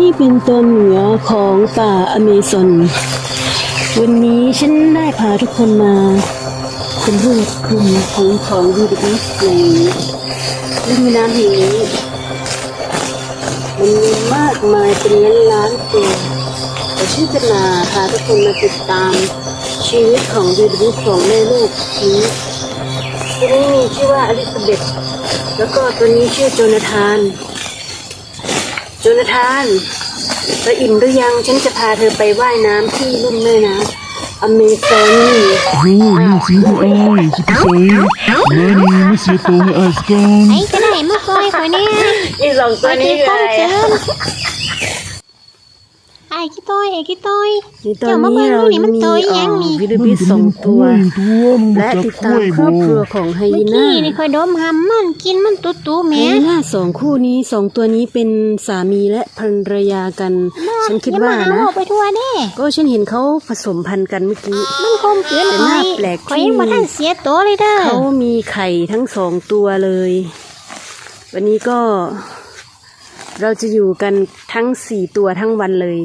นี่เป็นตอนเหนือของป่าอเมซอน วันนี้ฉันได้พาทุกคนมาสำรวจกลุ่มของของวีดบิสในริมน้ำแห่งนี้มันมีมากมายเป็นล้านล้านตัวแต่ฉันจะมาพาทุกคนมาติดตามชีวิตของวีดบิสของแม่ลูกนี้ตัวนี้มีชื่อว่าอลิซาเบธแล้วก็ตัวนี้ชื่อโจนาธาน โจนาธานเธออิ่มหรือยัง ฉันจะพาเธอไปว่ายน้ำที่ลุ่มแม่น้ำอเมซอนโอ้ยลูกสิงผู้อ้ายสิไปใส่มานี่มาเสียตัวให้อ้ายสก่อนไอ้ก็ได้มาซอยข่อยเนี่ยอีสองตัวนี้ต้เลมย เกินไอ้กี่ต้อยไอ้กี่ต้อยในตอนนี้เรานี่มันมีตัวเอ่ยังอนี่วิดบิสสองตัวตัวมึงและจับติดกล้ตามวยครอบครัวบ่ของไฮเมื่อยีน่ากี้นี่ข่อยดมหำมันกินมันตุ๊ตู้ๆแหไฮม่ยีน่าสองคู่นี้สองตัวนี้เป็นสามีและภรรยากัน ฉันคิดว่าอย่มนะ เอไปทั่วเด้ก็ฉันเห็นเขาผสมพันธุ์กันเมื่อกี้ มันคมเกินแต่ข่น่าอยแปลกข่อยที่ยังบ่ทันเสียตัวเลยเด้อเขามีไข่ทั้งสองตัวเลย วันนี้ก็ เราจะอยู่กันทั้งสี่ตัวทั้งวันเลย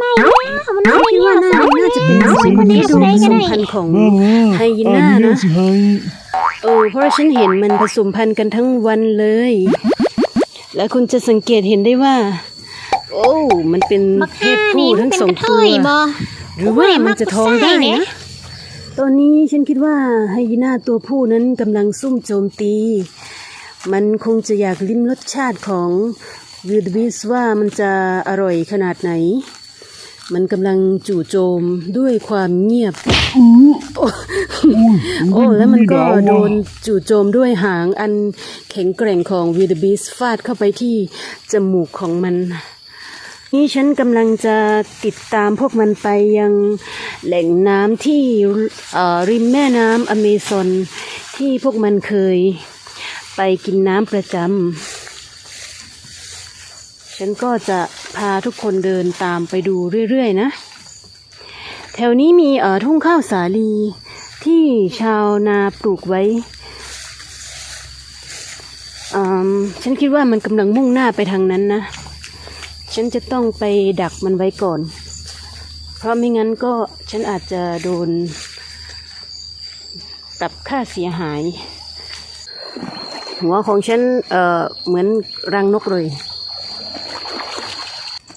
มันไม่นะมันไม่คิดว่าน่าน่าจะเป็นเสิ่งคนที่นี้ดูได้ผสมพันธุ์ของไฮยีน่านะงสิให้เออเพราะฉันเห็นมันผสมพันธุ์กันทั้งวันเลย และคุณจะสังเกตเห็นได้ว่า โอ้มันเป็นเพศผู้ทั้งสองตัวหรือว่ามันจะท้องได้เนี่นะตอนนี้ฉันคิดว่าไฮยีน่าตัวผู้นั้นกำลังซุ่มโจมตี มันคงจะอยากลิ้มรสชาติของวิลบิสว่ามันจะอร่อยขนาดไหน มันกำลังจู่โจมด้วยความเงียบ โอ้แล้วมันก็โดนจู่โจมด้วยหางอันแข็งแกร่งของวีดบิสฟาดเข้าไปที่จมูกของมัน นี่ฉันกำลังจะติดตามพวกมันไปยังแหล่งน้ำที่เอ่อริมแม่น้ำอเมซอนที่พวกมันเคยไปกินน้ำประจำ ฉันก็จะพาทุกคนเดินตามไปดูเรื่อยๆนะ แถวนี้มีเอ่อทุ่งข้าวสาลีที่ชาวนาปลูกไว้อืมฉันคิดว่ามันกำลังมุ่งหน้าไปทางนั้นนะ ฉันจะต้องไปดักมันไว้ก่อน เพราะไม่งั้นก็ฉันอาจจะโดนปรับค่าเสียหาย หัวของฉันเอ่อเหมือนรังนกเลย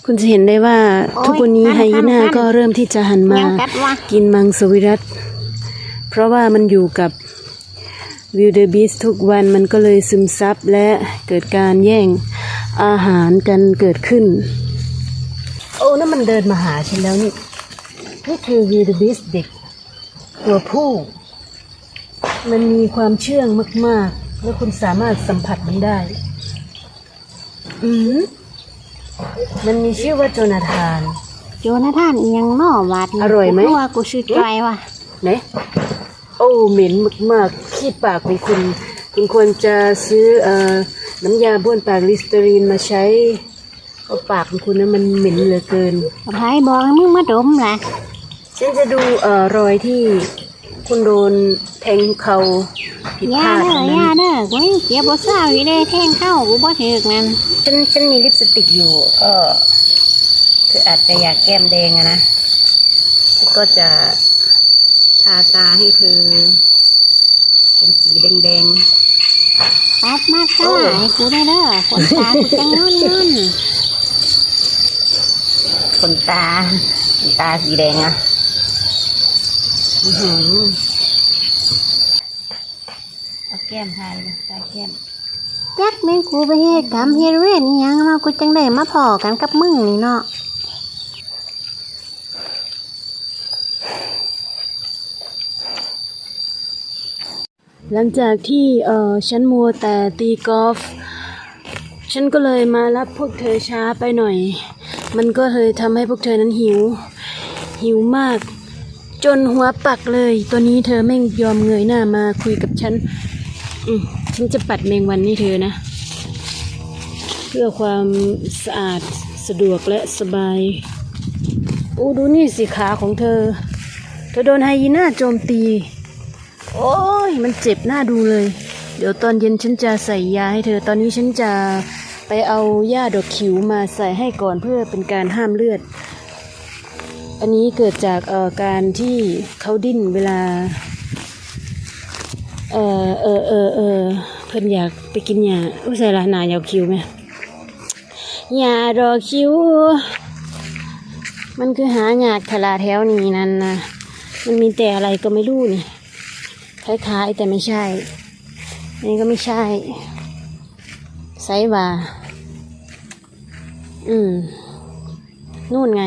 คุณจะเห็นได้ว่าโอ้ยทุกวันนี้หันไฮยีน่าหันก็เริ่มที่จะหันมายังกัดวะกินมังสวิรัต เพราะว่ามันอยู่กับวิลเดอร์บิสทุกวันมันก็เลยซึมซับและเกิดการแย่งอาหารกันเกิดขึ้น โอ้นั่นมันเดินมาหาฉันแล้วนี่ นี่คือวิลเดอร์บิสเด็ก ตัวผู้ มันมีความเชื่องมาก ๆ และคุณสามารถสัมผัสมันได้ อืม มันมีชื่อว่าโจนาธาน โจนาธานอีหยังน้อวาดอร่อยไหม กูว่ากูชื่อจอยว่ะไหนโอ้เหม็นมากๆขี้ปากของคุณ คุณควรจะซื้อเอ่อน้ำยาบ้วนปากลิสเตอรีนมาใช้เพราะปากของคุณนั้นมันเหม็นเหลือเกิน ไผบอกให้มึงมาดมล่ะ ฉันจะดูเอ่อรอยที่ คุณโดนแทงเขาผิดพยาลาดเด้ตรองนั้นยาเด้อกูยังเจ็บบ่เศร้าอยู่เด้แทงเข้ากูบ่ถึกนั่นฉันฉันมีลิปสติกอยู่ก็คืออาจจะอยากแก้มแดงอะนะ ก็จะทาตาให้เธอ เป็นสีแดงๆปัดมาซะให้กูได้เด้อคนตากูจังงอนงอนขนตาขนตาสีแดงอะอื้อหือ เอาแก้มทาเลยตาแก้มจักแม่งกูไปเฮ็ดกรรมเฮ็ดเวรอีหยังเนาะกูจังได้มาพอกันกับมึงนี่เนาะหลังจากที่เออฉันมัวแต่ตีกอล์ฟฉันก็เลยมารับพวกเธอช้าไปหน่อย มันก็เลยทำให้พวกเธอนั้นหิว หิวมาก จนหัวปักเลย ตัวนี้เธอไม่ยอมเงยหน้ามาคุยกับฉัน อืมฉันจะปัดแมงวันให้เธอนะ เพื่อความสะอาดสะดวกและสบายโอ้ดูนี่สิขาของเธอ เธอโดนไฮยีน่าโจมตี โอ้ย มันเจ็บหน้าดูเลย เดี๋ยวตอนเย็นฉันจะใส่ยาให้เธอ ตอนนี้ฉันจะไปเอาหญ้าดอกขิวมาใส่ให้ก่อนเพื่อเป็นการห้ามเลือด อันนี้เกิดจากเอ่อการที่เขาดิ้นเวลา เออเออเออเออเพิ่นอยากไปกินหญ้าอุ้ยใส่ละหนายาวคิวไหมหญ้าดอคิว มันคือหาหยากทลาแถวนี้นั่นนะมันมีแต่อะไรก็ไม่รู้นี่คล้ายๆแต่ไม่ใช่นนี้ก็ไม่ใช่ไซว่าอืม นู่นไง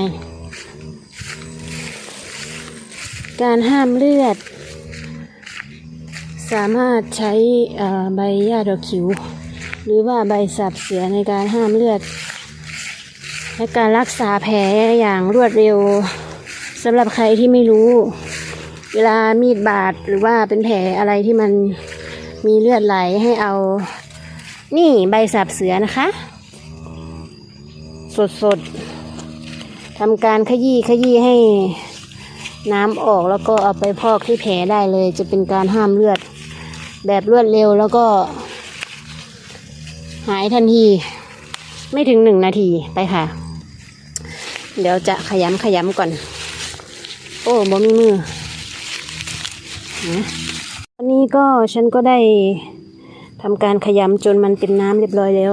การห้ามเลือด สามารถใช้ใบหญ้าดอกขิว หรือว่าใบสับเสือในการห้ามเลือด และการรักษาแผลอย่างรวดเร็วสำหรับใครที่ไม่รู้ เวลามีดบาดหรือว่าเป็นแผลอะไรที่มันมีเลือดไหลให้เอา นี่ใบสับเสือนะคะ สดๆทำการขยี้ขยี้ให้ น้ำออกแล้วก็เอาไปพอกที่แผลได้เลย จะเป็นการห้ามเลือด แบบรวดเร็วแล้วก็ หายทันที ไม่ถึงหนึ่งนาทีไปค่ะ เดี๋ยวจะขยำขยำก่อน โอ้บ่มีมือนะวันนี้ก็ฉันก็ได้ทำการขยำจนมันเป็นน้ำเรียบร้อยแล้ว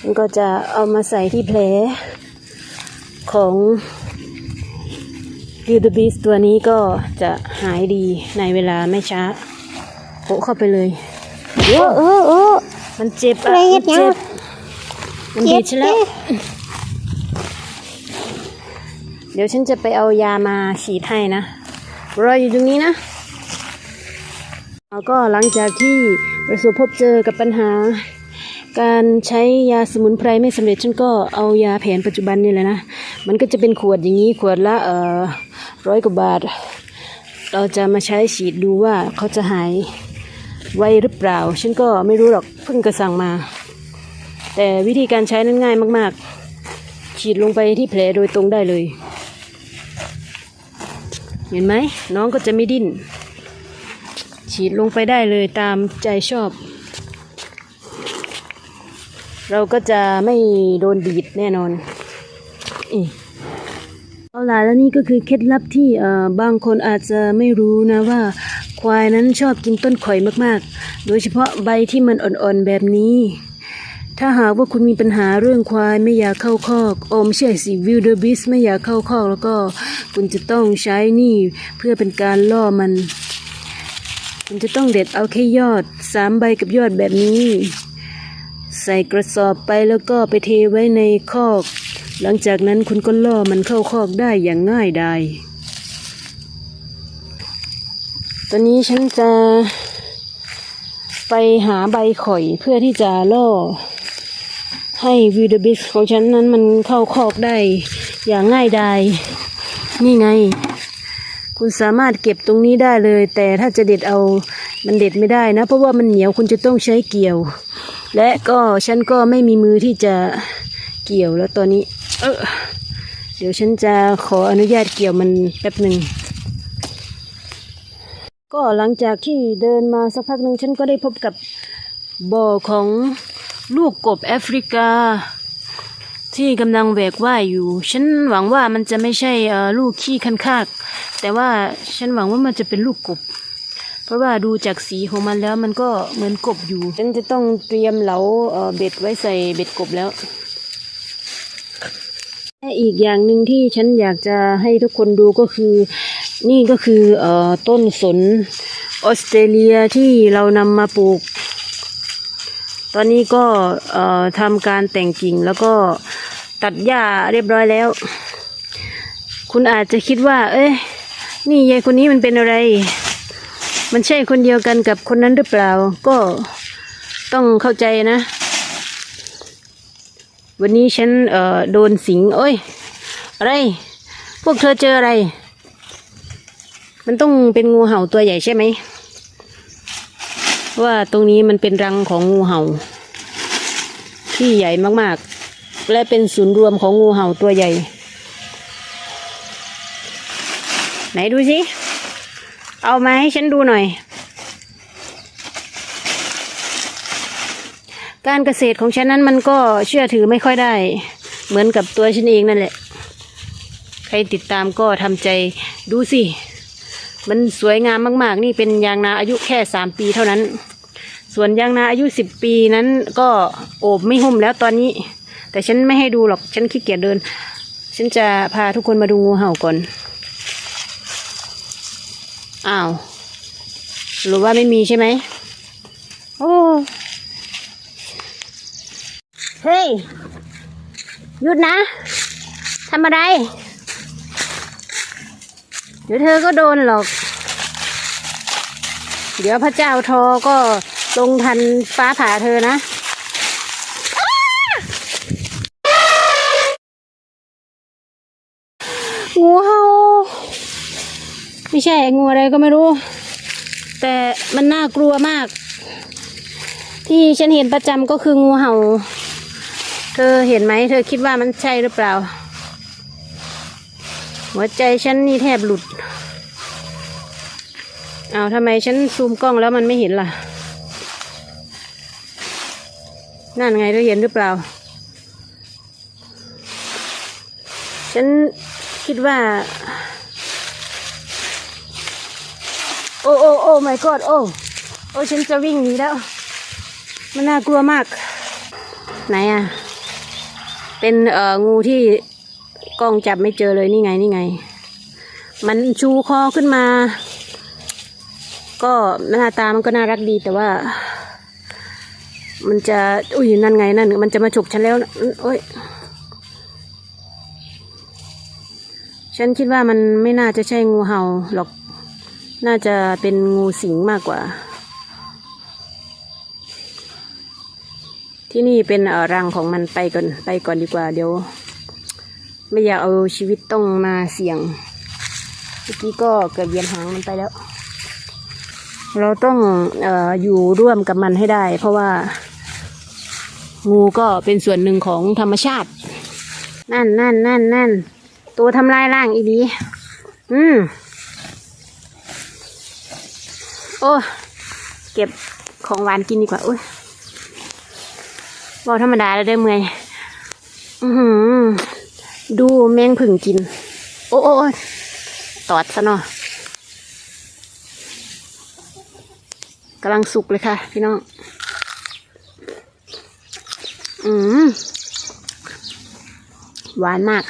ฉันก็จะเอามาใส่ที่แผลของ ยูดบีสตัวนี้ก็จะหายดีในเวลาไม่ช้าโปะเข้าไปเลยเออเออเออมันเจ็บอะอะไรมันเนี่ยเจ็บมันดีดฉันแล้ว เดี๋ยวฉันจะไปเอายามาฉีดให้นะรออยู่ตรงนี้นะแล้วก็หลังจากที่ประสบพบเจอกับปัญหา การใช้ยาสมุนไพรไม่สำเร็จฉันก็เอายาแผนปัจจุบันนี่แหละนะ มันก็จะเป็นขวดอย่างนี้ขวดละเอ่อ ร้อยกว่าบาท เราจะมาใช้ฉีดดูว่าเขาจะหายไวหรือเปล่า ฉันก็ไม่รู้หรอกเพิ่งกระสั่งมา แต่วิธีการใช้นั้นง่ายมากๆ ฉีดลงไปที่แผลโดยตรงได้เลย เห็นไหมน้องก็จะไม่ดิ้น ฉีดลงไปได้เลยตามใจชอบ เราก็จะไม่โดนดีดแน่นอนอีเอาล่ะแล้วนี่ก็คือเคล็ดลับที่บางคนอาจจะไม่รู้นะว่า ควายนั้นชอบกินต้นข่อยมากๆ โดยเฉพาะใบที่มันอ่อนๆแบบนี้ ถ้าหากว่าคุณมีปัญหาเรื่องควายไม่อยากเข้าคอกโอม่ใช่สิวิลเดอร์บิสไม่อยากเข้าคอก แล้วก็คุณจะต้องใช้นี่เพื่อเป็นการล่อมัน คุณจะต้องเด็ดเอาแค่ยอดสามใบกับยอดแบบนี้ ใส่กระสอบไปแล้วก็ไปเทไว้ในคอก หลังจากนั้นคุณก็ล่อมันเข้าคอกได้อย่างง่ายดาย ตอนนี้ฉันจะไปหาใบข่อยเพื่อที่จะล่อ ให้วิดบิสของฉันนั้นมันเข้าคอกได้อย่างง่ายดาย นี่ไง คุณสามารถเก็บตรงนี้ได้เลย แต่ถ้าจะเด็ดเอามันเด็ดไม่ได้นะ เพราะว่ามันเหนียวคุณจะต้องใช้เกี่ยว และก็ฉันก็ไม่มีมือที่จะเกี่ยวแล้วตอนนี้ เออเดี๋ยวฉันจะขออนุญาตเกี่ยวมันแป๊บหนึ่ง ก็หลังจากที่เดินมาสักพักหนึ่งฉันก็ได้พบกับบ่อของลูกกบแอฟริกา ที่กำลังแหวกว่ายอยู่ ฉันหวังว่ามันจะไม่ใช่ลูกขี้คันคาก แต่ว่าฉันหวังว่ามันจะเป็นลูกกบ เพราะว่าดูจากสีของมันแล้วมันก็เหมือนกบอยู่ ฉันจะต้องเตรียมเหลาเบ็ดไว้ใส่เบ็ดกบแล้ว อีกอย่างหนึ่งที่ฉันอยากจะให้ทุกคนดูก็คือ นี่ก็คือเอ่อต้นสนออสเตรเลียที่เรานำมาปลูก ตอนนี้ก็เอ่อทำการแต่งกิ่งแล้วก็ตัดหญ้าเรียบร้อยแล้ว คุณอาจจะคิดว่า เอ้ยนี่ยายคนนี้มันเป็นอะไร มันใช่คนเดียวกันกับคนนั้นหรือเปล่า ก็ต้องเข้าใจนะ วันนี้ฉันเอ่อโดนสิงโอ้ย อะไร พวกเธอเจออะไร มันต้องเป็นงูเห่าตัวใหญ่ใช่ไหม ว่าตรงนี้มันเป็นรังของงูเห่า ที่ใหญ่มากๆ และเป็นศูนย์รวมของงูเห่าตัวใหญ่ ไหนดูสิ เอามาให้ฉันดูหน่อย การเกษตรของฉันนั้นมันก็เชื่อถือไม่ค่อยได้ เหมือนกับตัวฉันเองนั่นแหละ ใครติดตามก็ทำใจดูสิ มันสวยงามมาก ๆ นี่เป็นยางนาอายุแค่สามปีเท่านั้น ส่วนยางนาอายุสิบปีนั้นก็โอบไม่หุ้มแล้วตอนนี้ แต่ฉันไม่ให้ดูหรอกฉันขี้เกียจเดิน ฉันจะพาทุกคนมาดูงูเห่าก่อน อ้าวหรือว่าไม่มีใช่ไหมโอ้ เฮ้ยหยุดนะทำอะไร เดี๋ยวเธอก็โดนหรอก เดี๋ยวพระเจ้าทอก็ลงทันฟ้าผ่าเธอนะงูเห่าไม่ใช่งูอะไรก็ไม่รู้ แต่มันน่ากลัวมาก ที่ฉันเห็นประจำก็คืองูเห่า อเห็นไหมเธอคิดว่ามันใช่หรือเปล่า หัวใจฉันนี่แทบหลุด เอาทำไมฉันซูมกล้องแล้วมันไม่เห็นล่ะ นั่นไงเธอเห็นหรือเปล่า ฉันคิดว่า โอ้โอ้โอ้ my god โอ้โอ้ฉันจะวิ่งหนีแล้ว มันน่ากลัวมาก ไหนอะ เป็นเอ่องูที่กล้องจับไม่เจอเลยนี่ไงนี่ไง มันชูคอขึ้นมา ก็หน้าตามันก็น่ารักดีแต่ว่า มันจะอุ้ยนั่นไงนั่นมันจะมาฉกฉันแล้วโอ้ยฉันคิดว่ามันไม่น่าจะใช่งูเห่าหรอก น่าจะเป็นงูสิงมากกว่า ที่นี่เป็นรังของมันไปก่อนไปก่อนดีกว่า เดี๋ยว ไม่อยากเอาชีวิตต้องมาเสี่ยงเมื่อกี้ก็เกือบเหยียนหางมันไปแล้ว เราต้องอออยู่ร่วมกับมันให้ได้ เพราะว่า งูก็เป็นส่วนหนึ่งของธรรมชาติ นั่นนั่นนั่นนั่นตัวทำลายร่างอีดี อืมโอ้ เก็บของหวานกินดีกว่าอุ้ย บอธรรมดาแล้วได้เมื่อยดูแมงผึ่งกิน โอ้โอ้ตอดซะเนาะกำลังสุกเลยค่ะ พี่น้อง อืมหวานมาก